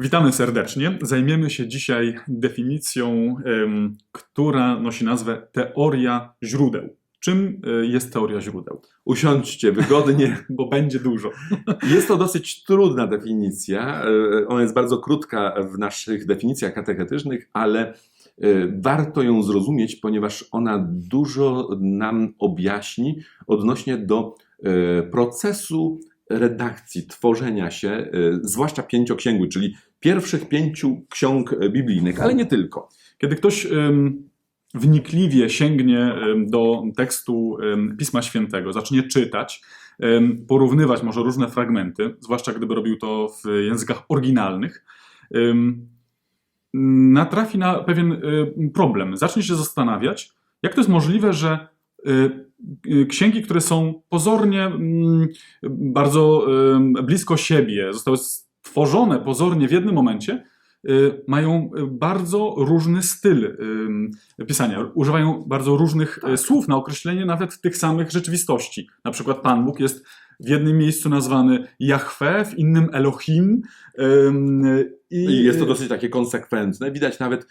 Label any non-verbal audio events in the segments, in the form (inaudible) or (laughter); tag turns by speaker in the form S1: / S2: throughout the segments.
S1: Witamy serdecznie. Zajmiemy się dzisiaj definicją, która nosi nazwę teoria źródeł. Czym e, jest teoria źródeł?
S2: Usiądźcie wygodnie. (laughs)
S1: Bo będzie dużo. (laughs)
S2: Jest to dosyć trudna definicja. e, Ona jest bardzo krótka w naszych definicjach katechetycznych, ale e, warto ją zrozumieć, ponieważ ona dużo nam objaśni odnośnie do procesu redakcji, tworzenia się, e, zwłaszcza pięcioksięgły, czyli pierwszych pięciu ksiąg biblijnych, ale nie tylko.
S1: Kiedy ktoś wnikliwie sięgnie do tekstu Pisma Świętego, zacznie czytać, porównywać może różne fragmenty, zwłaszcza gdyby robił to w językach oryginalnych, natrafi na pewien em, problem. Zacznie się zastanawiać, jak to jest możliwe, że y, y, księgi, które są pozornie mm, bardzo em, blisko siebie, zostały stworzone pozornie w jednym momencie, y, mają y, bardzo różny styl y, pisania. Używają bardzo różnych y,
S2: Tak.
S1: słów na określenie nawet tych samych rzeczywistości. Na przykład Pan Bóg jest w jednym miejscu nazwany Jahwe, w innym Elohim. I,
S2: I jest to dosyć takie konsekwentne. Widać nawet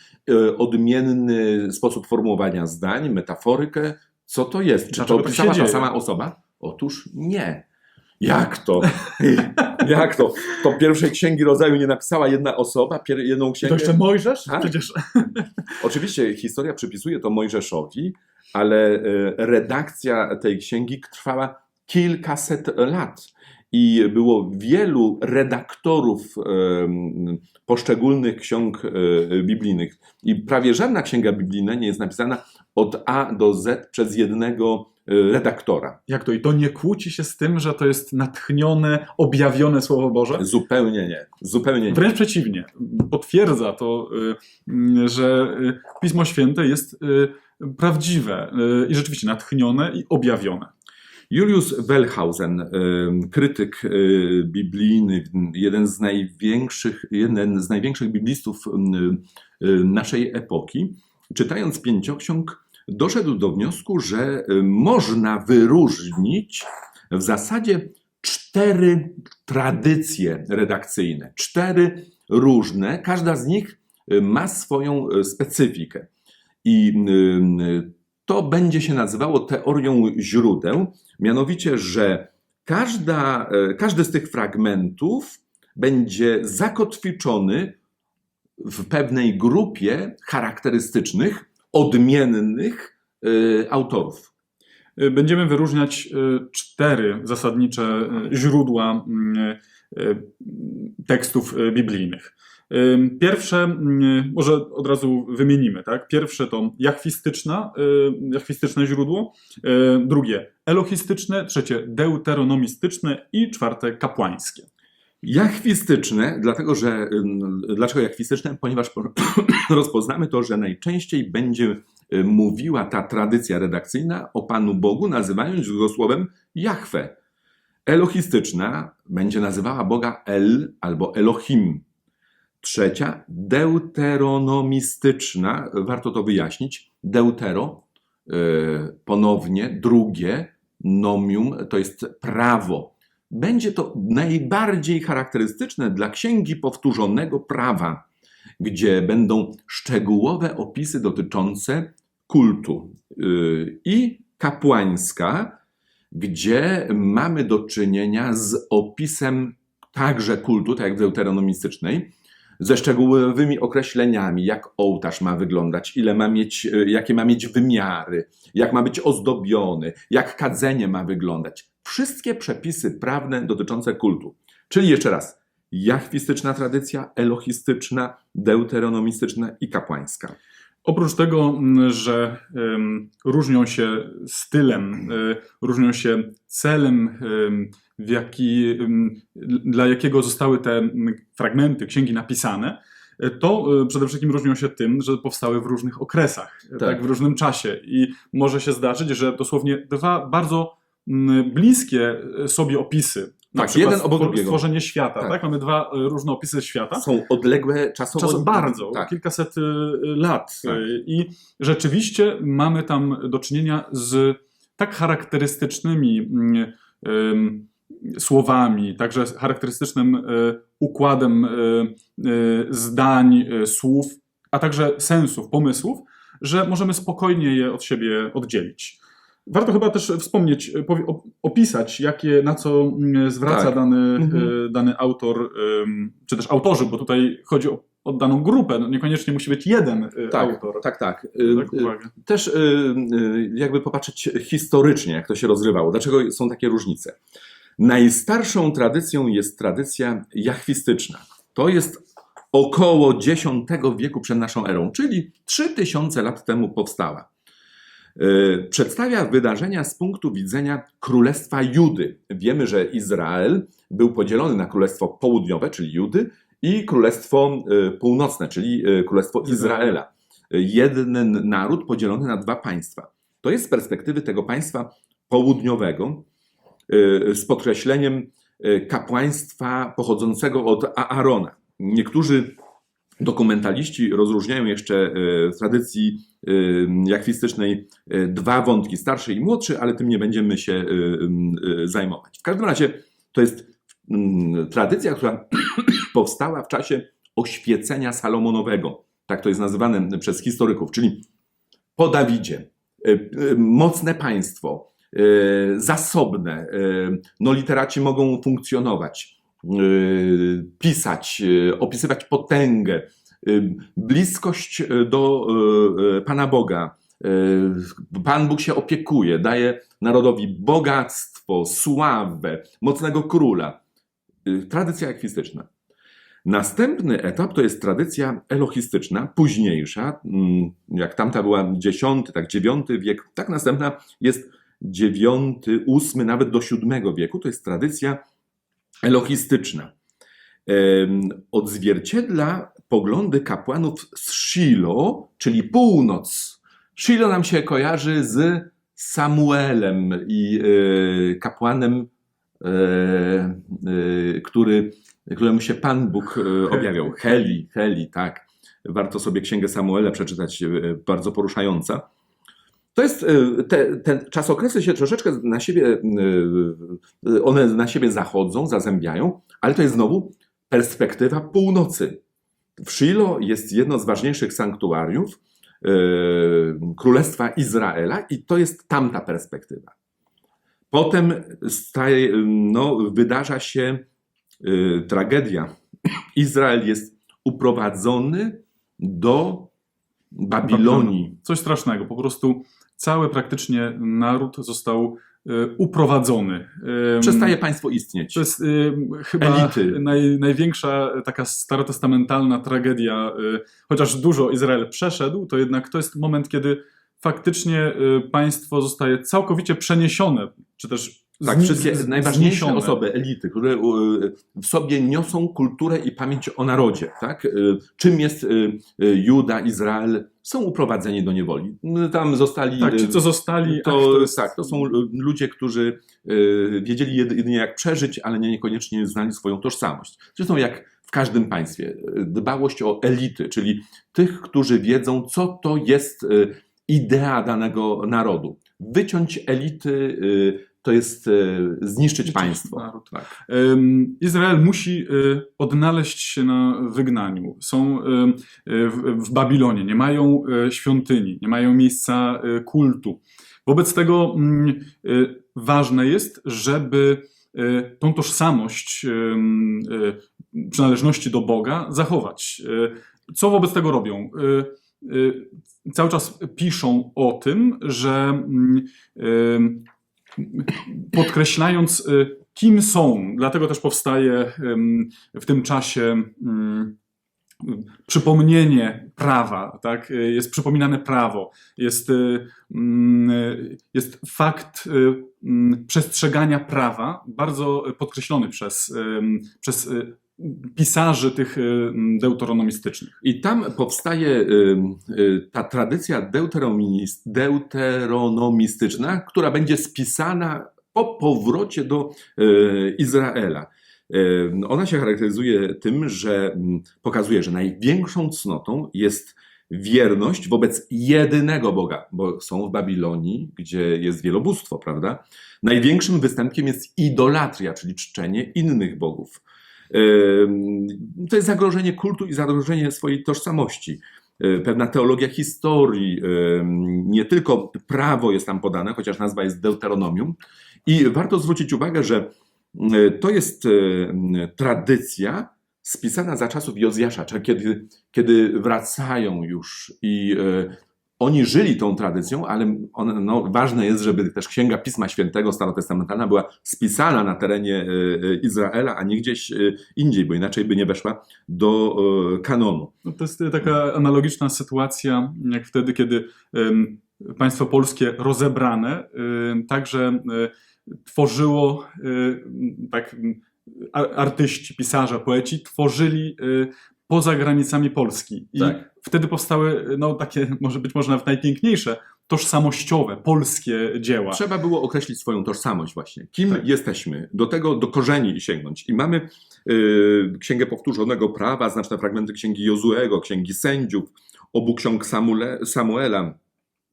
S2: odmienny sposób formułowania zdań, metaforykę. Co to jest? Czy
S1: Dlaczego
S2: to
S1: to się
S2: pisała ta
S1: dzieje?
S2: sama osoba? Otóż nie. Jak to? (laughs) Jak to? To pierwszej księgi rodzaju nie napisała jedna osoba, pier- jedną księgę.
S1: to jeszcze Mojżesz?
S2: Tak.
S1: Przecież (laughs)
S2: Oczywiście historia przypisuje to Mojżeszowi, ale e, redakcja tej księgi trwała kilkaset lat. I było wielu redaktorów poszczególnych ksiąg e, biblijnych. I prawie żadna księga biblijna nie jest napisana od A do Z przez jednego e, redaktora.
S1: jak to? I to nie kłóci się z tym, że to jest natchnione, objawione Słowo Boże?
S2: Zupełnie nie. Zupełnie nie.
S1: Wręcz przeciwnie. Potwierdza to, y, y, że y, Pismo Święte jest prawdziwe i rzeczywiście natchnione i objawione.
S2: Julius Wellhausen, krytyk biblijny, jeden z największych, jeden z największych biblistów naszej epoki, czytając pięcioksiąg, doszedł do wniosku, że e, można wyróżnić w zasadzie cztery tradycje redakcyjne, cztery różne, każda z nich e, ma swoją e, specyfikę. I to będzie się nazywało teorią źródeł, mianowicie, że każda, każdy z tych fragmentów będzie zakotwiczony w pewnej grupie charakterystycznych, odmiennych e, autorów.
S1: Y, Będziemy wyróżniać y, cztery zasadnicze y, źródła y, y, tekstów y, biblijnych. Y, Pierwsze, y, może od razu wymienimy, tak? Pierwsze to jachwistyczna, y, jachwistyczne źródło, y, drugie elohistyczne, trzecie deuteronomistyczne i czwarte kapłańskie.
S2: Jachwistyczne, dlatego że dlaczego jachwistyczne? Ponieważ po- (coughs) rozpoznamy to, że najczęściej będzie y, mówiła ta tradycja redakcyjna o Panu Bogu, nazywając go słowem Jahwe. Elohistyczna będzie nazywała Boga El albo Elohim. Trzecia, deuteronomistyczna, warto to wyjaśnić. Deutero, y, ponownie, drugie, nomium, to jest prawo. Będzie to najbardziej charakterystyczne dla księgi powtórzonego prawa, gdzie będą szczegółowe opisy dotyczące kultu yy, i kapłańska, gdzie mamy do czynienia z opisem także kultu, tak jak w deuteronomistycznej, ze szczegółowymi określeniami, jak ołtarz ma wyglądać, ile ma mieć, yy, jakie ma mieć wymiary, jak ma być ozdobiony, jak kadzenie ma wyglądać. Wszystkie przepisy prawne dotyczące kultu. Czyli jeszcze raz, jachwistyczna tradycja, elohistyczna, deuteronomistyczna i kapłańska.
S1: Oprócz tego, m, że różnią się stylem, y, różnią się celem, jaki, dla jakiego zostały te fragmenty księgi napisane, y, to y, przede wszystkim różnią się tym, że powstały w różnych okresach, tak.
S2: Tak.
S1: w różnym czasie. I może się zdarzyć, że dosłownie dwa bardzo bliskie y, sobie opisy. Na
S2: Tak, jeden obok drugiego.
S1: stworzenie świata, tak.
S2: Tak.
S1: Mamy dwa y, różne opisy świata.
S2: Są odległe czasowo.
S1: Czas bardzo,
S2: Tak.
S1: kilkaset y, lat.
S2: Tak.
S1: I rzeczywiście mamy tam do czynienia z tak charakterystycznymi ym, słowami, także charakterystycznym e, układem e, e, zdań, e, słów, a także sensów, pomysłów, że możemy spokojnie je od siebie oddzielić. Warto chyba też wspomnieć, e, opisać, jakie, na co mm, zwraca
S2: Tak.
S1: dany,
S2: Mhm.
S1: e, dany autor, czy też autorzy, bo tutaj chodzi o, o daną grupę, no niekoniecznie musi być jeden e,
S2: Tak,
S1: autor.
S2: tak, tak.
S1: Tak, uwaga.
S2: Też jakby popatrzeć historycznie, jak to się rozgrywało. Dlaczego są takie różnice? Najstarszą tradycją jest tradycja jachwistyczna. To jest około X wieku przed naszą erą, czyli 3000 lat temu powstała. Y, Przedstawia wydarzenia z punktu widzenia Królestwa Judy. Wiemy, że Izrael był podzielony na Królestwo Południowe, czyli Judy, i Królestwo y, Północne, czyli y, Królestwo Izraela. Jeden naród podzielony na dwa państwa. To jest z perspektywy tego państwa południowego, z podkreśleniem kapłaństwa pochodzącego od Aarona. Niektórzy dokumentaliści rozróżniają jeszcze y, w tradycji y, jakwistycznej y, dwa wątki, starszy i młodszy, ale tym nie będziemy się zajmować. W każdym razie to jest tradycja, która (clears throat) powstała w czasie oświecenia Salomonowego. Tak to jest nazywane przez historyków, czyli po Dawidzie. Mocne państwo, zasobne, no literaci mogą funkcjonować, pisać, y, opisywać potęgę, y, bliskość y, do y, y, Pana Boga. Y, Pan Bóg się opiekuje, daje narodowi bogactwo, sławę, mocnego króla. Y, Tradycja akwistyczna. Następny etap to jest tradycja elochistyczna, późniejsza, mm, jak tamta była X, tak IX wiek, tak następna jest IX, VIII, nawet do VII wieku, to jest tradycja elochistyczna. Em, Odzwierciedla poglądy kapłanów z Shilo, czyli północ. Shilo nam się kojarzy z Samuelem i e, kapłanem, e, e, który, któremu się Pan Bóg objawiał. Heli, Heli, tak. Warto sobie Księgę Samuela przeczytać, bardzo poruszająca. To jest, e, te, te czasokresy się troszeczkę na siebie, e, one na siebie zachodzą, zazębiają, ale to jest znowu perspektywa północy. W Shilo jest jedno z ważniejszych sanktuariów Królestwa Izraela i to jest tamta perspektywa. Potem staje, no, wydarza się tragedia. Izrael jest uprowadzony do Babilonii.
S1: Coś strasznego. Po prostu cały praktycznie naród został e, uprowadzony.
S2: Przestaje państwo istnieć.
S1: To jest y, chyba
S2: Elity.
S1: naj, największa taka starotestamentalna tragedia. Y, chociaż dużo Izrael przeszedł, to jednak to jest moment, kiedy faktycznie y, państwo zostaje całkowicie przeniesione, czy też
S2: Tak, wszystkie
S1: z-
S2: najważniejsze
S1: zniesione.
S2: osoby, elity, które w sobie niosą kulturę i pamięć o narodzie. Tak? Y, Czym jest y, y, Juda, Izrael, są uprowadzeni do niewoli. Y, Tam zostali.
S1: Tak, ci
S2: y,
S1: co zostali,
S2: To,
S1: ach, to jest,
S2: tak, to są lu- ludzie, którzy wiedzieli jedy- jedynie jak przeżyć, ale nie niekoniecznie znali swoją tożsamość. Zresztą jak w każdym państwie, dbałość o elity, czyli tych, którzy wiedzą, co to jest idea danego narodu. Wyciąć elity to jest y, zniszczyć państwo.
S1: naród.
S2: Tak.
S1: Izrael musi y, odnaleźć się na wygnaniu. Są y, w, Babilonie, nie mają świątyni, nie mają miejsca kultu. Wobec tego mm, ważne jest, żeby tą tożsamość przynależności do Boga zachować. Co wobec tego robią? Cały czas piszą o tym, że mm, podkreślając, y, kim są. Dlatego też powstaje w tym czasie przypomnienie prawa, tak? Y, jest przypominane prawo, jest, y, jest fakt przestrzegania prawa, bardzo podkreślony przez, przez pisarzy tych y, deuteronomistycznych.
S2: I tam powstaje y, y, ta tradycja deuteronomis- deuteronomistyczna, która będzie spisana po powrocie do Izraela. Ona się charakteryzuje tym, że pokazuje, że największą cnotą jest wierność wobec jedynego Boga, bo są w Babilonii, gdzie jest wielobóstwo, prawda? Największym występkiem jest idolatria, czyli czczenie innych bogów. To jest zagrożenie kultu i zagrożenie swojej tożsamości. Y, Pewna teologia historii, nie tylko prawo jest tam podane, chociaż nazwa jest Deuteronomium. I warto zwrócić uwagę, że y, to jest y, tradycja spisana za czasów Jozjasza, czyli kiedy, kiedy wracają już i oni żyli tą tradycją, ale one, no, ważne jest, żeby też Księga Pisma Świętego Starotestamentalna była spisana na terenie e, e, Izraela, a nie gdzieś e, indziej, bo inaczej by nie weszła do kanonu.
S1: No to jest taka analogiczna sytuacja, jak wtedy, kiedy państwo polskie rozebrane także tworzyło tak artyści, pisarze, poeci tworzyli poza granicami Polski. I
S2: Tak.
S1: wtedy powstały no, takie, może być może nawet najpiękniejsze, tożsamościowe, polskie dzieła.
S2: Trzeba było określić swoją tożsamość właśnie. Kim
S1: Tak.
S2: jesteśmy? Do tego, do korzeni sięgnąć. I mamy y, Księgę Powtórzonego Prawa, znaczne fragmenty Księgi Jozuego, Księgi Sędziów, obu ksiąg Samule, Samuela,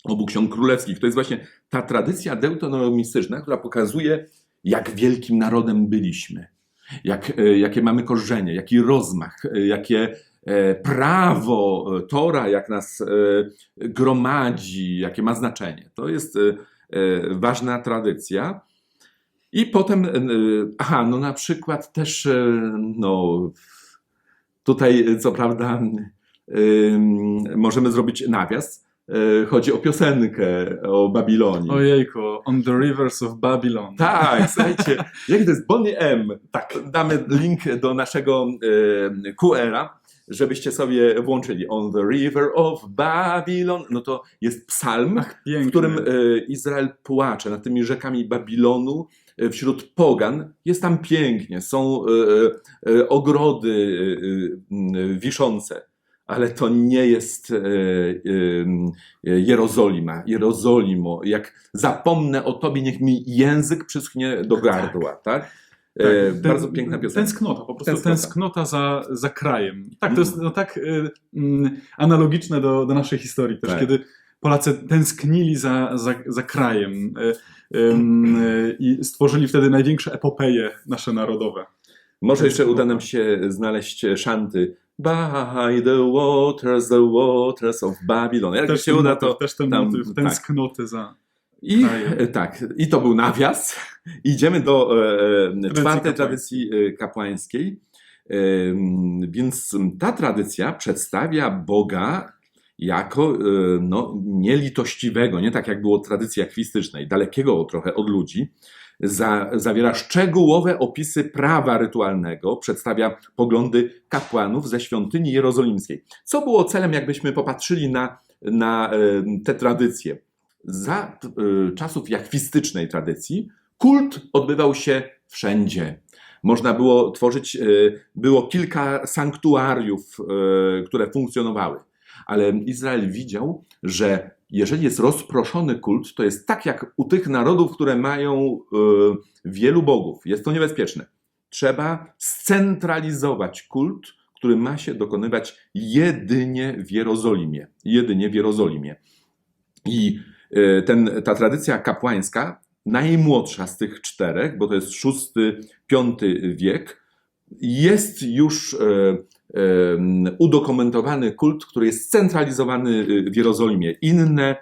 S2: obu ksiąg królewskich. To jest właśnie ta tradycja deuteronomistyczna, która pokazuje, jak wielkim narodem byliśmy. Jak, y, jakie mamy korzenie, jaki rozmach, y, jakie e, prawo e, Tora, jak nas e, gromadzi, jakie ma znaczenie. To jest e, e, ważna tradycja. I potem, e, aha, no na przykład też, e, no tutaj e, co prawda e, możemy zrobić nawias. E, Chodzi o piosenkę o Babilonii.
S1: Ojejku, On the Rivers of Babylon.
S2: Tak, słuchajcie, (laughs) jak to jest Bonnie M. Tak, damy link do naszego e, QR-a, żebyście sobie włączyli. On the river of Babylon. No to jest psalm,
S1: Ach,
S2: w którym e, Izrael płacze nad tymi rzekami Babilonu wśród pogan. Jest tam pięknie, są ogrody wiszące. Ale to nie jest e, e, e, Jerozolima. Jerozolimo, jak zapomnę o tobie, niech mi język przyschnie do gardła, tak?
S1: Tak,
S2: bardzo piękna piosenka.
S1: Tęsknota, po prostu
S2: Tęsknota.
S1: tęsknota, za, za krajem. Tak,
S2: Mm.
S1: to jest no, tak y, mm, analogiczne do, do naszej historii też,
S2: Tak.
S1: kiedy Polacy tęsknili za, za, za krajem y, ym, y, i stworzyli wtedy największe epopeje nasze narodowe.
S2: Może jeszcze uda nam się znaleźć szanty. By the waters, the waters of Babylon. Jak
S1: Też
S2: się uda,
S1: motyw,
S2: to.
S1: też ten
S2: tam-
S1: motyw
S2: tak.
S1: tęsknoty za...
S2: I
S1: Krajem.
S2: e, tak, i to był nawias. Idziemy do e, czwartej
S1: kapłańskiej.
S2: tradycji e, kapłańskiej. E, więc ta tradycja przedstawia Boga jako e, no, nielitościwego, nie tak jak było tradycji akwistycznej, dalekiego trochę od ludzi. Za, zawiera szczegółowe opisy prawa rytualnego, przedstawia poglądy kapłanów ze świątyni jerozolimskiej. Co było celem, jakbyśmy popatrzyli na, na e, te tradycje? Za e, czasów jachwistycznej tradycji kult odbywał się wszędzie. Można było tworzyć, e, było kilka sanktuariów, które funkcjonowały. Ale Izrael widział, że jeżeli jest rozproszony kult, to jest tak jak u tych narodów, które mają e, wielu bogów. Jest to niebezpieczne. Trzeba scentralizować kult, który ma się dokonywać jedynie w Jerozolimie. Jedynie w Jerozolimie. I e, ten, ta tradycja kapłańska, najmłodsza z tych czterech, bo to jest VI-V wiek, jest już e, udokumentowany kult, który jest scentralizowany e, w Jerozolimie. Inne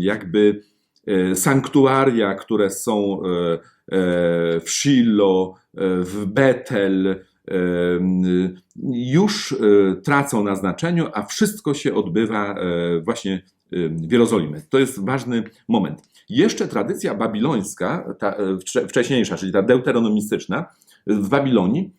S2: jakby e, sanktuaria, które są e, e, w Shiloh, w Betel, już tracą na znaczeniu, a wszystko się odbywa właśnie w Jerozolimie. To jest ważny moment. Jeszcze tradycja babilońska, ta wcze- wcześniejsza, czyli ta deuteronomistyczna, w Babilonii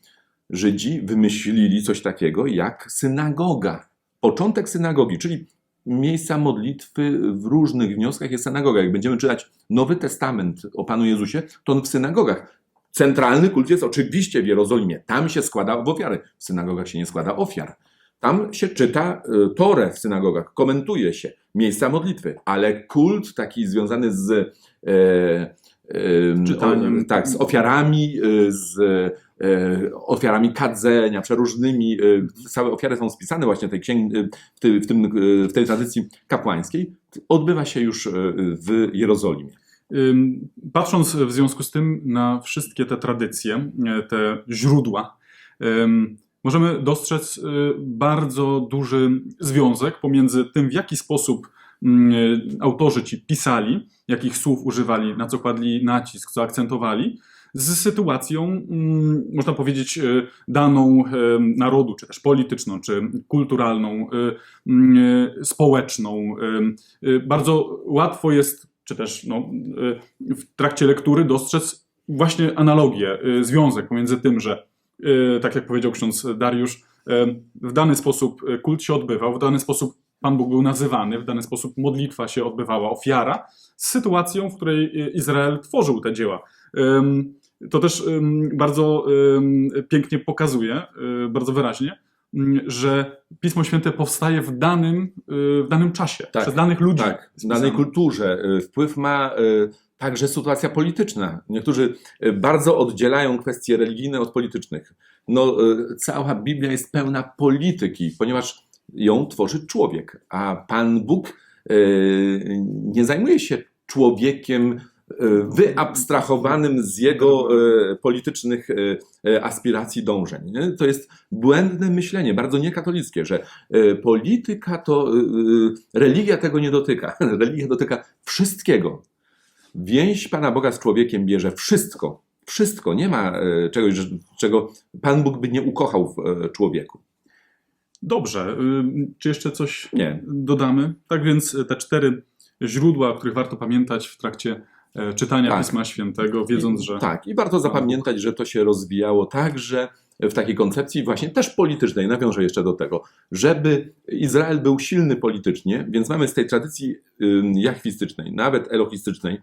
S2: Żydzi wymyślili coś takiego jak synagoga. Początek synagogi, czyli miejsca modlitwy w różnych wnioskach jest synagoga. Jak będziemy czytać Nowy Testament o Panu Jezusie, to on w synagogach. Centralny kult jest oczywiście w Jerozolimie. Tam się składa ofiary. W synagogach się nie składa ofiar. Tam się czyta y, Torę w synagogach, komentuje się miejsca modlitwy, ale kult taki związany z e,
S1: Czytaniem.
S2: tak, z ofiarami, y, z e, ofiarami kadzenia, przeróżnymi. y, Całe ofiary są spisane właśnie w tej, księg, y, w, tej, w, tym, y, w tej tradycji kapłańskiej. Odbywa się już y, w Jerozolimie.
S1: Patrząc w związku z tym na wszystkie te tradycje, te źródła, możemy dostrzec y, bardzo duży związek pomiędzy tym, w jaki sposób mm, autorzy ci pisali, jakich słów używali, na co kładli nacisk, co akcentowali, z sytuacją, mm, można powiedzieć, y, daną y, narodu, czy też polityczną, czy kulturalną, y, y, społeczną. Bardzo łatwo jest, czy też no, w trakcie lektury dostrzec właśnie analogię, związek pomiędzy tym, że tak jak powiedział ksiądz Dariusz, w dany sposób kult się odbywał, w dany sposób Pan Bóg był nazywany, w dany sposób modlitwa się odbywała, ofiara, z sytuacją, w której y, Izrael tworzył te dzieła. To też bardzo pięknie pokazuje, y, bardzo wyraźnie, że Pismo Święte powstaje w danym, y, w danym czasie,
S2: Tak,
S1: przez danych ludzi.
S2: Tak, w danej kulturze wpływ ma także sytuacja polityczna. Niektórzy bardzo oddzielają kwestie religijne od politycznych. No, cała Biblia jest pełna polityki, ponieważ ją tworzy człowiek, a Pan Bóg y, nie zajmuje się człowiekiem y, wyabstrahowanym z jego y, politycznych aspiracji, dążeń. To jest błędne myślenie, bardzo niekatolickie, że polityka to religia tego nie dotyka. (laughs) Religia dotyka wszystkiego. Więź Pana Boga z człowiekiem bierze wszystko. Wszystko. Nie ma czegoś, czego Pan Bóg by nie ukochał w człowieku.
S1: Dobrze. ym, Czy jeszcze coś
S2: Nie.
S1: dodamy? Tak więc y, te cztery źródła, o których warto pamiętać w trakcie e, czytania
S2: Tak.
S1: Pisma Świętego, wiedząc, że
S2: Tak, i warto zapamiętać, że to się rozwijało także w takiej koncepcji właśnie też politycznej, nawiążę jeszcze do tego, żeby Izrael był silny politycznie, więc mamy z tej tradycji jachwistycznej, nawet elohistycznej,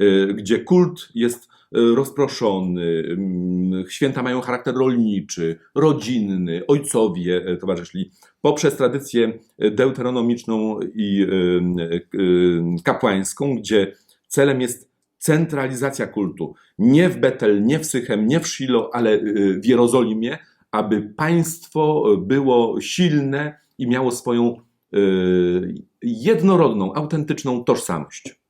S2: y, gdzie kult jest y, rozproszony, ym, święta mają charakter rolniczy, rodzinny, ojcowie y, towarzyszyli. Poprzez tradycję deuteronomiczną i ym, ym, kapłańską, gdzie celem jest centralizacja kultu. Nie w Betel, nie w Sychem, nie w Shilo, ale y, w Jerozolimie, aby państwo było silne i miało swoją y, jednorodną, autentyczną tożsamość.